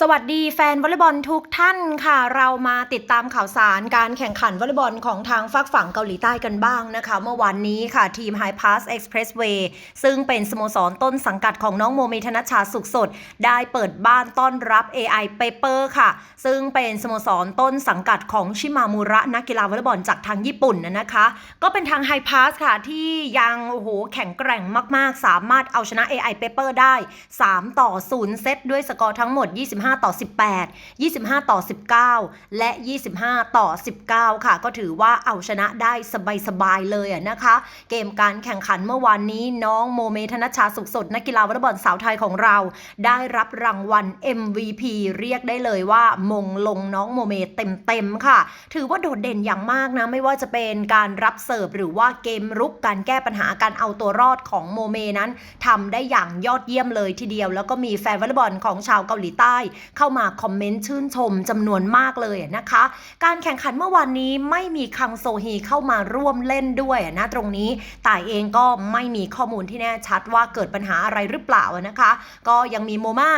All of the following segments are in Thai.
สวัสดีแฟนวอลเลย์บอลทุกท่านค่ะ เรามาติดตามข่าวสารการแข่งขันวอลเลย์บอลของทางฝากฝั่งเกาหลีใต้กันบ้างนะคะ เมื่อวานนี้ค่ะทีม High Pass Expressway ซึ่งเป็นสโมสรต้นสังกัดของน้องโมเมธนชชาสุขสด ได้เปิดบ้านต้อนรับ AI Paper ค่ะ ซึ่งเป็นสโมสรต้นสังกัดของชิมามูระนักกีฬาวอลเลย์บอลจากทางญี่ปุ่นนะนะคะ ก็เป็นทาง High Pass ค่ะที่ยังโอ้โหแข็งแกร่งมากๆ สามารถเอาชนะ AI Paper ได้ 3 ต่อ 0 เซตด้วยสกอร์ทั้งหมด 25 25 ต่อ 18 25 ต่อ 19 และ 25 ต่อ 19 ค่ะ ก็ถือว่าเอาชนะได้สบาย ๆ เลยนะคะ เกมการแข่งขันเมื่อวานนี้น้องโมเมธนชชาสุขสดนักกีฬาวอลเลย์บอลสาวไทยของเรา ได้รับรางวัล MVP เรียกได้เลยว่ามงลงน้องโมเมเต็ม ๆ ค่ะ ถือว่าโดดเด่นอย่างมากนะ ไม่ว่าจะเป็นการรับเสิร์ฟหรือว่าเกมรุกการแก้ปัญหาการเอาตัวรอดของโมเมนั้นทำได้อย่างยอดเยี่ยมเลยทีเดียว แล้วก็มีแฟนวอลเลย์บอลของชาวเกาหลีใต้เข้ามาคอมเมนต์ชื่นชมจำนวนมากเลยนะคะ การแข่งขันเมื่อวานนี้ไม่มีคังโซฮีเข้ามาร่วมเล่นด้วยนะตรงนี้แต่เองก็ไม่มีข้อมูลที่แน่ชัดว่าเกิดปัญหาอะไรหรือเปล่านะคะ ก็ยังมีโมมา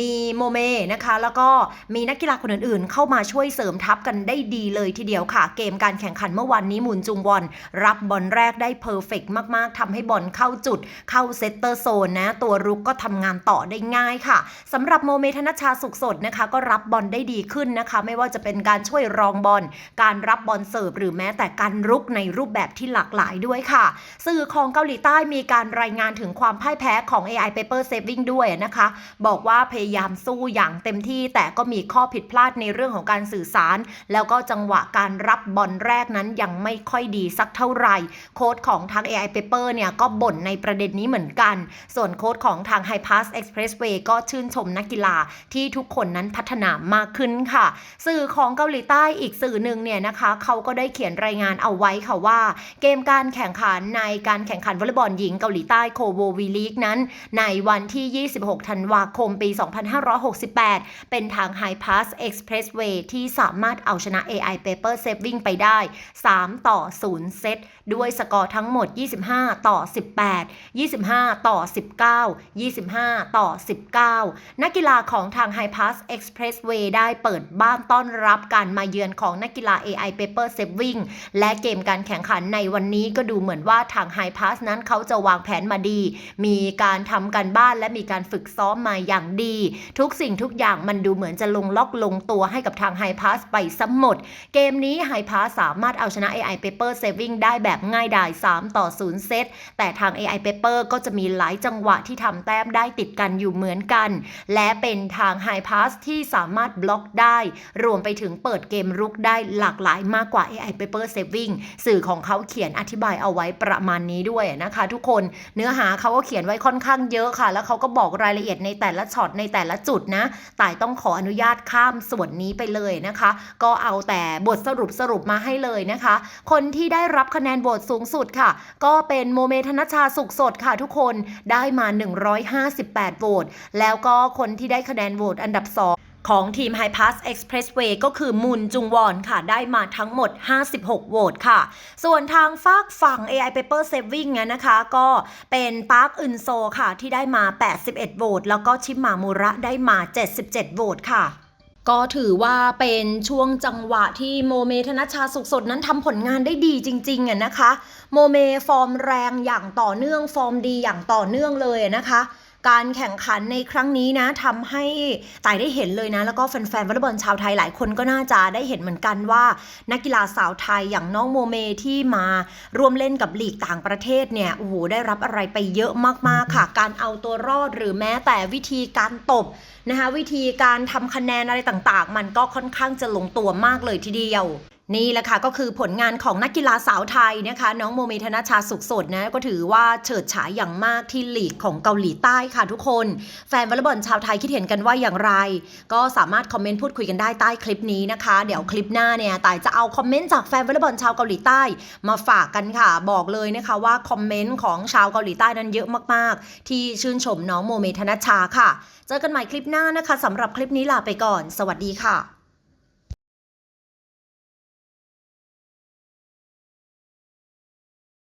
มีโมเมนะคะ แล้วก็มีนักกีฬาคนอื่นๆ เข้ามาช่วยเสริมทัพกันได้ดีเลยทีเดียวค่ะ เกมการแข่งขันเมื่อวันนี้มุนจุงวอนรับบอลแรกได้เพอร์เฟกมากๆทำให้บอลเข้าจุด เข้าเซตเตอร์โซนนะ ตัวรุกก็ทำงานต่อได้ง่ายค่ะสำหรับโมเมธนชชาสุขสดนะคะ ก็รับบอลได้ดีขึ้นนะคะ ไม่ว่าจะเป็นการช่วยรองบอล การรับบอลเสิร์ฟหรือแม้แต่การรุกในรูปแบบที่หลากหลายด้วยค่ะ สื่อของเกาหลีใต้มีการรายงานถึงความพ่ายแพ้ของ AI Paper Saving ด้วยนะคะ บอกว่าพยายามสู้อย่างเต็มที่แต่ก็มีข้อผิดพลาดในเรื่องของการสื่อสาร แล้วก็จังหวะการรับบอลแรกนั้นยังไม่ค่อยดีสักเท่าไหร่ โค้ดของทาง AI Paper เนี่ยก็บ่นในประเด็นนี้เหมือนกัน ส่วนโค้ดของทาง High Pass Expressway ก็ชื่นชมนักกีฬาที่ทุกคนนั้นพัฒนามากขึ้นค่ะ สื่อของเกาหลีใต้อีกสื่อหนึ่งเนี่ยนะคะเขาก็ได้เขียนรายงานเอาไว้ค่ะว่า เกมการแข่งขันในการแข่งขันวอลเลย์บอลหญิงเกาหลีใต้โคโววีลีกนั้น ในวันที่ 26 ธันวาคมปี 2568 เป็นทาง High Pass Expressway ที่สามารถเอาชนะ AI Paper Saving ไปได้ 3 ต่อ 0 เซต ด้วยสกอร์ทั้งหมด 25 ต่อ 18 25 ต่อ 19 25 ต่อ 19 นักกีฬาของทาง h Pass Expressway ได้เปิดบ้านต้อนรับการมาเยือนของนักกีฬา AI Paper Saving และเกมการแข่งขันในวันนี้ก็ดูเหมือนว่าทาง High Pass นั้นเขาจะวางแผนมาดี มีการทำการบ้านและมีการฝึกซ้อมมาอย่างดี ทุกสิ่งทุกอย่างมันดูเหมือนจะลงล็อกลงตัวให้กับทาง High Pass ไปซะหมด เกมนี้ High Pass สามารถเอาชนะ AI Paper Saving ได้แบบง่ายดาย 3 ต่อ 0 เซต แต่ทาง AI Paper ก็จะมีหลายจังหวะที่ทำแต้มได้ติดกันอยู่เหมือนกัน และเป็นทาง High Pass ที่สามารถบล็อกได้ รวมไปถึงเปิดเกมรุกได้หลากหลายมากกว่า AI Paper Saving สื่อของเขาเขียนอธิบายเอาไว้ประมาณนี้ด้วยนะคะทุกคนเนื้อหาเขาก็เขียนไว้ค่อนข้างเยอะค่ะ แล้วเขาก็บอกรายละเอียดในแต่ละช็อตในแต่ละจุดนะแต่ต้องขออนุญาตข้ามส่วนนี้ไปเลยนะคะ ก็เอาแต่บทสรุปสรุปมาให้เลยนะคะ คนที่ได้รับคะแนนโหวตสูงสุดค่ะ ก็เป็นโมเมธนชชาสุขสดค่ะทุกคนได้มา 158โหวตแล้วก็คนที่ได้คะแนนโหวตอันดับ 2 ของทีม High Pass Expressway ก็คือมุนจุงวอนค่ะ ได้มาทั้งหมด 56 โหวตค่ะ ส่วนทางฝากฝั่ง AI Paper Saving เนี่ยนะคะ ก็เป็นปาร์คอึนโซค่ะ ที่ได้มา 81 โหวตแล้วก็ชิมามูระได้มา 77 โหวตค่ะก็ถือว่าเป็นช่วงจังหวะที่โมเมธนชาสุขสดนั้นทำผลงานได้ดีจริงๆอะนะคะ โมเมฟอร์มแรงอย่างต่อเนื่องฟอร์มดีอย่างต่อเนื่องเลยนะคะ การแข่งขันในครั้งนี้นะทำให้ต่ายได้เห็นเลยนะ แล้วก็แฟนๆวอลเลย์บอลชาวไทยหลายคนก็น่าจะได้เห็นเหมือนกันว่า นักกีฬาสาวไทยอย่างน้องโมเมที่มาร่วมเล่นกับลีกต่างประเทศเนี่ยโอ้โหได้รับอะไรไปเยอะมากๆค่ะ การเอาตัวรอดหรือแม้แต่วิธีการตบนะคะวิธีการทำคะแนนอะไรต่างๆ มันก็ค่อนข้างจะลงตัวมากเลยทีเดียว นี่แหละค่ะก็คือผลงานของนักกีฬาสาวไทยนะคะ น้องโมเมธนชาสุขสดนะก็ถือว่าเฉิดฉายอย่างมากที่ลีกของเกาหลีใต้ค่ะทุกคน แฟนวอลเลย์บอลชาวไทยคิดเห็นกันว่าอย่างไร ก็สามารถคอมเมนต์พูดคุยกันได้ใต้คลิปนี้นะคะ เดี๋ยวคลิปหน้าเนี่ยต่ายจะเอาคอมเมนต์จากแฟนวอลเลย์บอลชาวเกาหลีใต้ มาฝากกันค่ะ บอกเลยนะคะว่าคอมเมนต์ของชาวเกาหลีใต้นั้นเยอะมากๆ ที่ชื่นชมน้องโมเมธนชาค่ะ เจอกันใหม่คลิปหน้านะคะสำหรับคลิปนี้ลาไปก่อน สวัสดีค่ะ